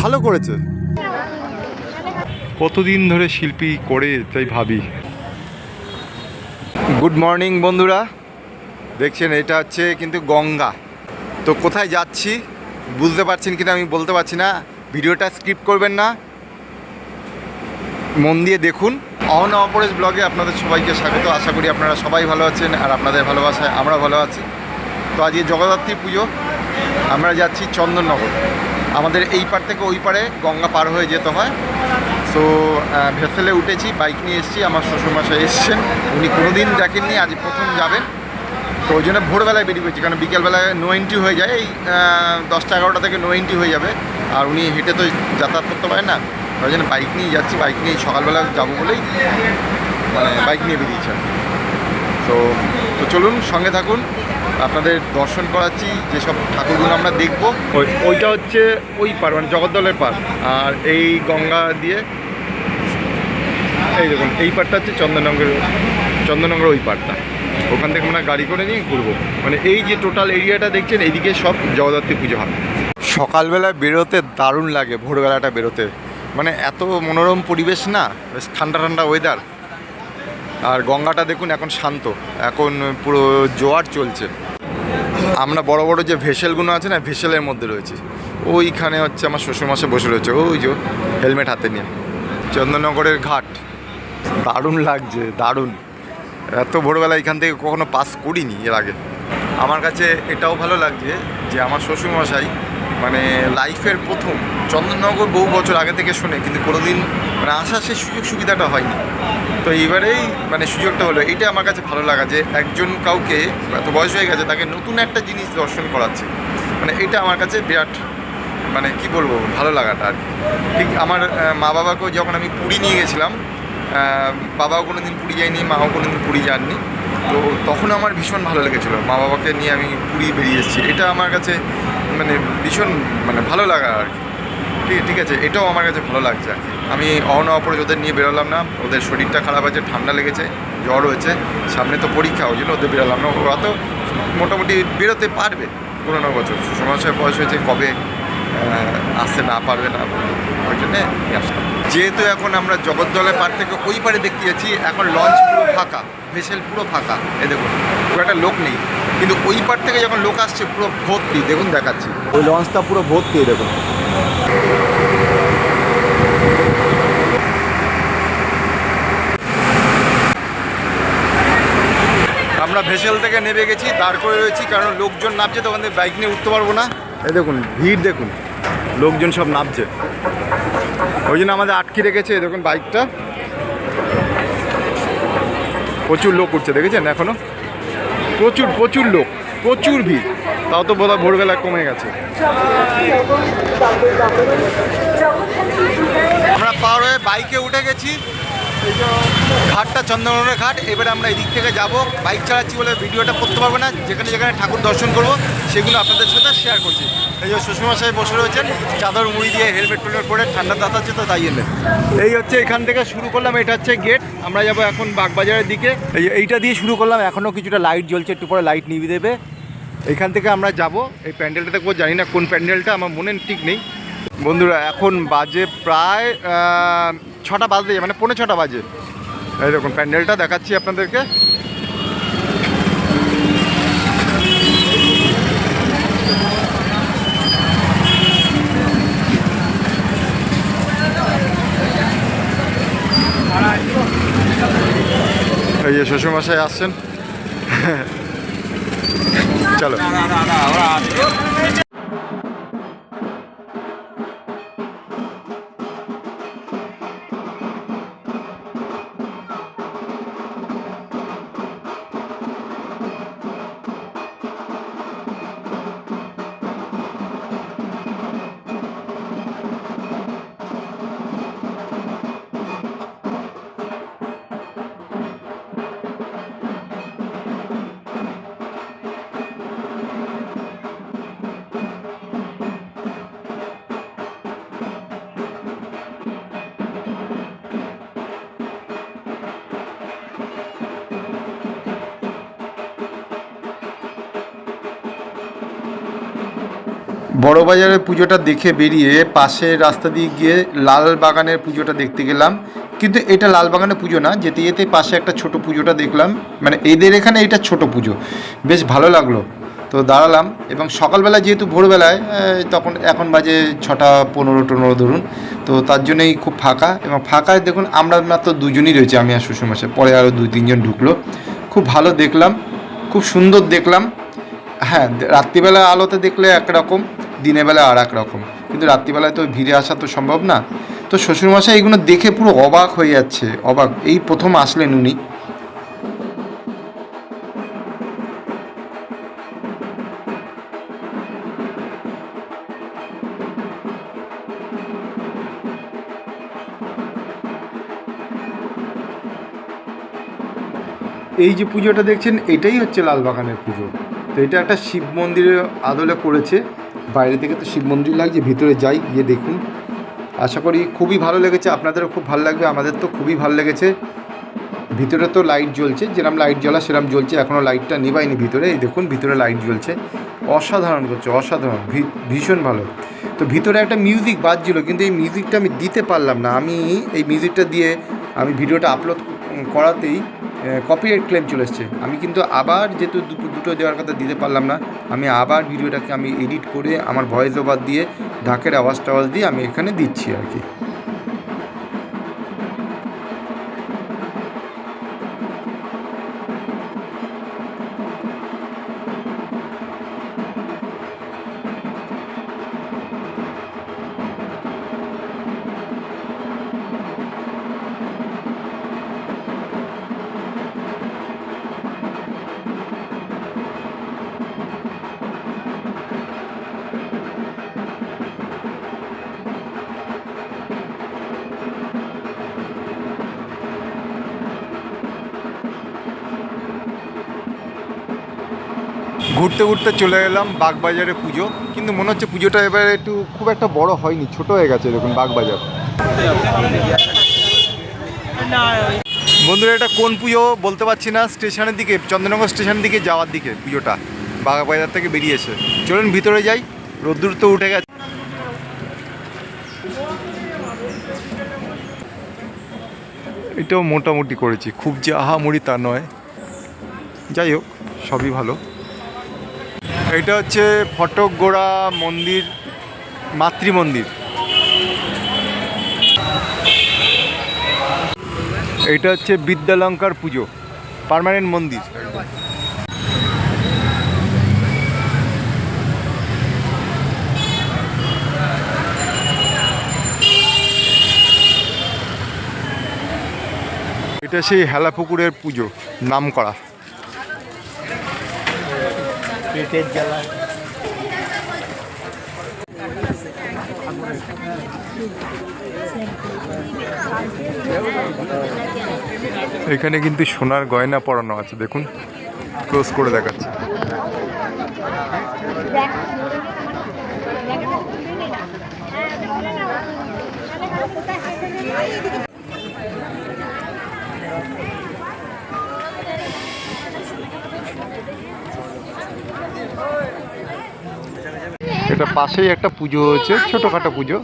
ভালো করেছে। কতদিন ধরে শিল্পী করে, তাই ভাবি। গুড মর্নিং বন্ধুরা। দেখছেন, এটা হচ্ছে কিন্তু গঙ্গা। তো কোথায় যাচ্ছি, বুঝতে পারছেন কিনা আমি বলতে পারছি না। ভিডিওটা স্কিপ করবেন না। মন দিয়ে দেখুন। অহন অপরেশ ব্লগে আপনাদের সবাইকে স্বাগত। আশা করি আপনারা সবাই ভালো আছেন আর আপনাদের ভালোবাসায় আমরা ভালো আছি। তো আজকে জগদ্ধাত্রী পুজো। আমরা যাচ্ছি চন্দননগর। আমাদের এই পার থেকে ওই পারে গঙ্গা পার হয়ে যেতে হয়। তো ভেসেলে উঠেছি বাইক নিয়ে এসেছি, আমার শ্বশুরমশাই এসছেন। উনি কোনোদিন দেখেননি, আজ প্রথম যাবেন। তো ওই জন্য ভোরবেলায় বেরিয়ে পড়েছি, কারণ বিকেলবেলায় নো এন্ট্রি হয়ে যায়, এই দশটা এগারোটা থেকে নো এন্ট্রি হয়ে যাবে। আর উনি হেঁটে তো যাতায়াত করতে পারেন না। ওই জন্য বাইক নিয়ে যাচ্ছি বাইক নিয়ে সকালবেলা যাব বলেই মানে বাইক নিয়ে বেরিয়েছি তো তো চলুন সঙ্গে থাকুন। আপনাদের দর্শন করাচ্ছি যেসব ঠাকুরগুলো আমরা দেখব। ওই ওইটা হচ্ছে ওই পার মানে জগদ্দলের পার আর এই গঙ্গা দিয়ে এই দেখুন এই পারটা হচ্ছে চন্দননগর চন্দননগর ওই পারটা ওখান থেকে আমরা গাড়ি করে নিয়ে ঘুরবো। মানে এই যে টোটাল এরিয়াটা দেখছেন এইদিকে সব জগদ্ধাত্রী পুজো হয়। সকালবেলা বেরোতে দারুণ লাগে ভোরবেলাটা বেরোতে। মানে এত মনোরম পরিবেশ না বেশ ঠান্ডা ঠান্ডা ওয়েদার আর গঙ্গাটা দেখুন এখন শান্ত এখন পুরো জোয়ার চলছে। আমরা বড় বড় যে ভেসেলগুলো আছে না, ভেসেলের মধ্যে রয়েছে। ওইখানে হচ্ছে আমার শ্বশুরমশাই বসে রয়েছে। ওই যে হেলমেট হাতে নিয়ে। চন্দননগরের ঘাট। দারুণ লাগছে, দারুণ। এত ভোরবেলা এখান থেকে কখনো পাস করিনি এর আগে। আমার কাছে এটাও ভালো লাগছে যে আমার শ্বশুরমশাই মানে লাইফের প্রথম। চন্দননগর বহু বছর আগে থেকে শোনে, কিন্তু কোনোদিন মানে আসা সেই সুযোগ সুবিধাটা হয়নি। তো এইবারেই মানে সুযোগটা হলো, এইটা আমার কাছে ভালো লাগা যে একজন কাউকে এত বয়স হয়ে গেছে, তাকে নতুন একটা জিনিস দর্শন করাচ্ছে। মানে এটা আমার কাছে বিরাট মানে কি বলব, ভালো লাগাটা আর কি। ঠিক আমার মা বাবাকেও যখন আমি পুরী নিয়ে গেছিলাম বাবাও কোনো দিন পুরী যায়নি, মাও কোনো দিন পুরী যাননি। তো তখন আমার ভীষণ ভালো লেগেছিলো। মা বাবাকে নিয়ে আমি পুরী বেরিয়ে এসেছি। এটা আমার কাছে মানে ভীষণ মানে ভালো লাগা আর কি। ঠিক আছে, এটাও আমার কাছে ভালো লাগছে আর কি। আমি অহন অপরে ওদের নিয়ে বেরোলাম না। ওদের শরীরটা খারাপ আছে, ঠান্ডা লেগেছে, জ্বর হয়েছে। সামনে তো পরীক্ষা, ওই জন্য ওদের বেরোলাম না। ওরা তো মোটামুটি বেরোতে পারবে। পনেরো বছর। সমস্যায় বয়স হয়েছে কবে? আসতে না পারবে না ওই জন্যে আসলাম। যেহেতু এখন আমরা জগদ্দলের পার থেকে ওই পারে দেখতে যাচ্ছি এখন লঞ্চ পুরো ফাঁকা ভেসেল পুরো ফাঁকা এ দেখুন খুব একটা লোক নেই। কিন্তু ওই পার থেকে যখন লোক আসছে পুরো ভর্তি দেখুন দেখাচ্ছি। ওই লঞ্চটা পুরো ভর্তি দেখুন। আমরা ভেসেল থেকে নেমে গেছি দাঁড় করে রয়েছি কারণ লোকজন নামছে তখন বাইক নিয়ে উঠতে পারব না। এই দেখুন ভিড় দেখুন। লোকজন সব নামছে। ওই জন্য আমাদের আটকে রেখেছে দেখুন বাইকটা। প্রচুর লোক উঠছে, দেখেছেন এখনও? প্রচুর প্রচুর লোক, প্রচুর ভিড়। তাও তো বোধহয় ভোরবেলা কমে গেছে। আমরা পার হয়ে বাইকে উঠে গেছি। ঘাটটা চন্দ্রনগরের ঘাট। এবারে আমরা এদিক থেকে যাব। বাইক চালাচ্ছি বলে ভিডিওটা করতে পারব না। যেখানে যেখানে ঠাকুর দর্শন করব, সেগুলো আপনাদের সাথে শেয়ার করছি। এই যে শ্বশুরমশাই বসে রয়েছেন, চাদর মুড়ি দিয়ে হেলমেট টেলমেট পরে ঠান্ডা দাঁতাচ্ছে তো তাই জন্য এই হচ্ছে এখান থেকে শুরু করলাম, এটা হচ্ছে গেট আমরা যাব এখন বাগবাজারের দিকে। এই এইটা দিয়ে শুরু করলাম, এখনও কিছুটা লাইট জ্বলছে, একটু পরে লাইট নিভিয়ে দেবে। এখান থেকে আমরা যাব, এই প্যান্ডেলটা দেখব, জানি না কোন প্যান্ডেলটা, আমার মনে ঠিক নেই। বন্ধুরা, এখন বাজে প্রায় ছটা বাজে মানে পৌনে ছটা বাজে। দেখুন, প্যান্ডেলটা দেখাচ্ছি আপনাদেরকে। যে শ্বশুরমশাই আসছেন। চলো। বড় বাজারের পুজোটা দেখে বেরিয়ে পাশের রাস্তা দিয়ে গিয়ে লাল বাগানের পুজোটা দেখতে গেলাম। কিন্তু এটা লাল বাগানের পুজো না, যেতে যেতে পাশে একটা ছোট পুজোটা দেখলাম। মানে এদের এখানে এটা ছোট পুজো। বেশ ভালো লাগল। তো দাঁড়ালাম এবং সকালবেলা যেহেতু ভোরবেলায় তখন এখন বাজে ছটা পনেরো টনেরো ধরুন। তো তার জন্যই খুব ফাঁকা এবং ফাঁকায় দেখুন আমরা মাত্র দুজনই রয়েছে, আমি আর শ্বশুরমশাই। পরে আরও দুই, তিনজন ঢুকলো। খুব ভালো দেখলাম, খুব সুন্দর দেখলাম। হ্যাঁ রাত্রিবেলা আলোতে দেখলে একরকম। দিনের বেলা আর এক রকম। কিন্তু রাত্রিবেলায় তো ভিড়ে আসা তো সম্ভব না। তো শ্বশুরমশাই এইগুলো দেখে পুরো অবাক হয়ে যাচ্ছে। অবাক। এই প্রথম আসলেন উনি। এই যে পুজোটা দেখছেন, এটাই হচ্ছে লালবাগানের পুজো। তো এটা একটা শিব মন্দিরের আদলে করেছে। বাইরে থেকে তো শিব মন্দির লাগছে, ভিতরে যাই, গিয়ে দেখুন। আশা করি খুবই ভালো লেগেছে, আপনাদেরও খুব ভালো লাগবে, আমাদের তো খুবই ভালো লেগেছে। ভিতরে তো লাইট জ্বলছে যেরকম লাইট জ্বলা সেরকম জ্বলছে এখনও লাইটটা নেবায়নি ভিতরে, এই দেখুন ভিতরে লাইট জ্বলছে। অসাধারণ করছে, অসাধারণ ভীষণ ভালো। তো ভিতরে একটা মিউজিক বাজছিল, কিন্তু এই মিউজিকটা আমি দিতে পারলাম না, আমি এই মিউজিকটা দিয়ে আমি ভিডিওটা আপলোড করাতেই কপিরাইট ক্লেম চলে এসছে। আমি কিন্তু আবার যেহেতু দুটো দুটো দেওয়ার কথা দিতে পারলাম না, আমি আবার ভিডিওটাকে আমি এডিট করে আমার ভয়েস ওভার দিয়ে ঢাকের আওয়াজ টাওয়াজ দিয়ে আমি এখানে দিচ্ছি আর কি। ঘুরতে ঘুরতে চলে এলাম বাগবাজারে পুজো। কিন্তু মনে হচ্ছে পুজোটা এবারে একটু খুব একটা বড় হয়নি, ছোট হয়ে গেছে দেখুন বাগবাজার। বন্ধুরা, এটা কোন পুজো বলতে পারছি না, স্টেশনের দিকে, চন্দ্রনগর স্টেশনের দিকে যাওয়ার দিকে পুজোটা। বাগবাজার থেকে বেরিয়েছে। চলুন ভিতরে যাই, রোদ্দুর তো উঠে গেছে। এটাও মোটামুটি করেছি, খুব যে আহামরি তা নয়। যাই হোক, সবই ভালো। এটা হচ্ছে ফটকগোড়া মন্দির মাতৃ মন্দির এটা হচ্ছে বিদ্যালঙ্কার পুজো, পার্মানেন্ট মন্দির। এটা সেই হেলাপুকুরের পুজো নাম করা পেটের জ্বালা। এখানে কিন্তু সোনার গয়না পরানো আছে দেখুন। ক্লোজ করে দেখাচ্ছে। এটা পাশেই একটা পুজো হয়েছে ছোটোখাটো পুজো।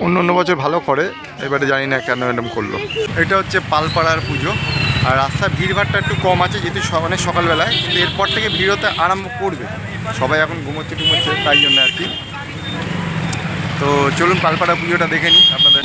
অন্য অন্য বছর ভালো করে এবারে জানি না কেন এরকম করল। এটা হচ্ছে পালপাড়ার পুজো আর রাস্তার ভিড়ভাড়টা একটু কম আছে যেহেতু স- অনেক সকালবেলায় কিন্তু এরপর থেকে ভিড় হতে আরম্ভ করবে। সবাই এখন ঘুমোচ্ছে টুমোচ্ছে তাই জন্য আর কি। তো চলুন পালপাড়া পুজোটা দেখে নিই আপনাদের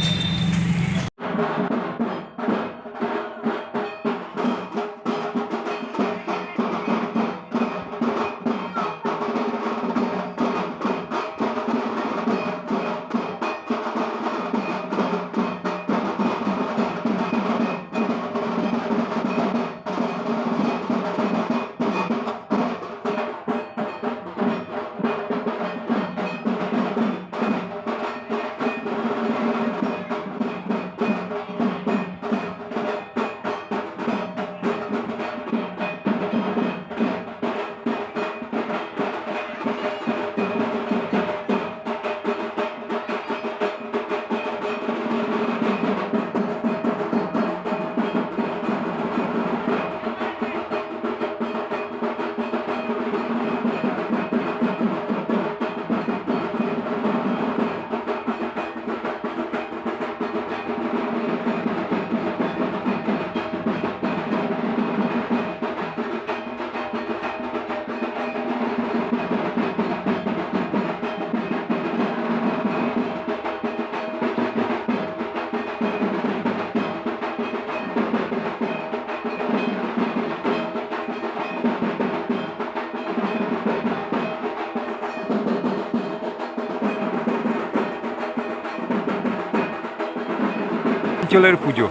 অঞ্চলের পুজো।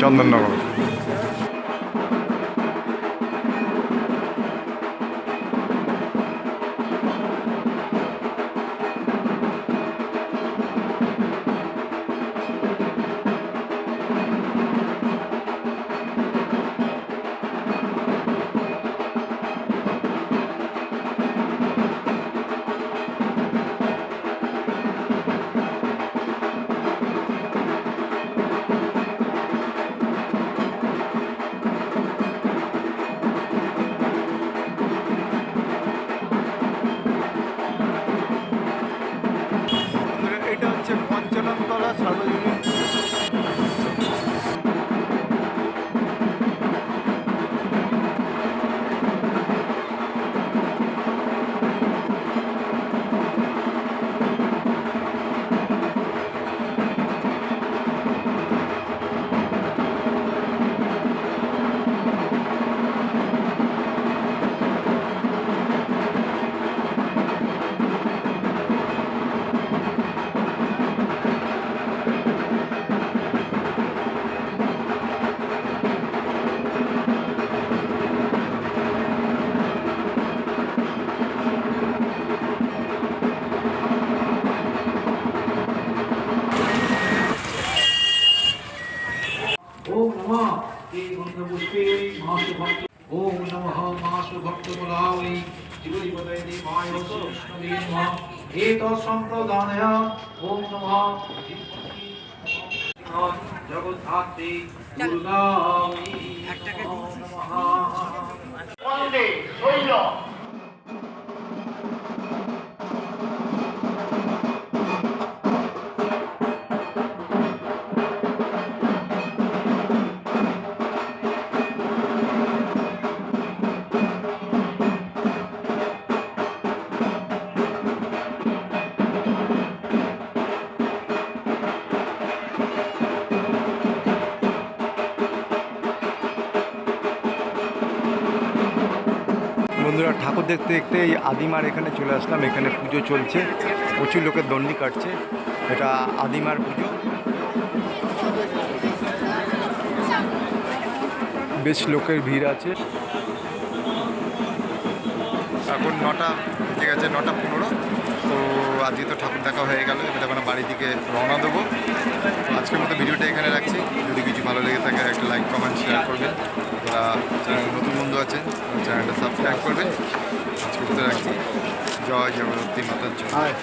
চন্দননগর। সম্প্রদায় ওম নমঃ জগদ্ধাত্রী দুর্গা শৈল। দেখতে দেখতে এই আদিমার এখানে চলে আসলাম। এখানে পুজো চলছে। প্রচুর লোকের দণ্ডি কাটছে। এটা আদিমার পুজো। বেশ লোকের ভিড় আছে। এখন নটা বেজে গেছে, নটা পনেরো। তো আজকে তো ঠাকুর দেখা হয়ে গেল। এবার এখন বাড়ির দিকে রওনা দেবো। আজকের মতো ভিডিওটা এখানে রাখছি। যদি কিছু ভালো লেগে থাকে, একটা লাইক কমেন্ট শেয়ার করবেন। যারা নতুন বন্ধু আছেন, চ্যানেলটা সাবস্ক্রাইব করবেন। মতো রাখছি। জয় জগদ্ধাত্রী মাতার জয়।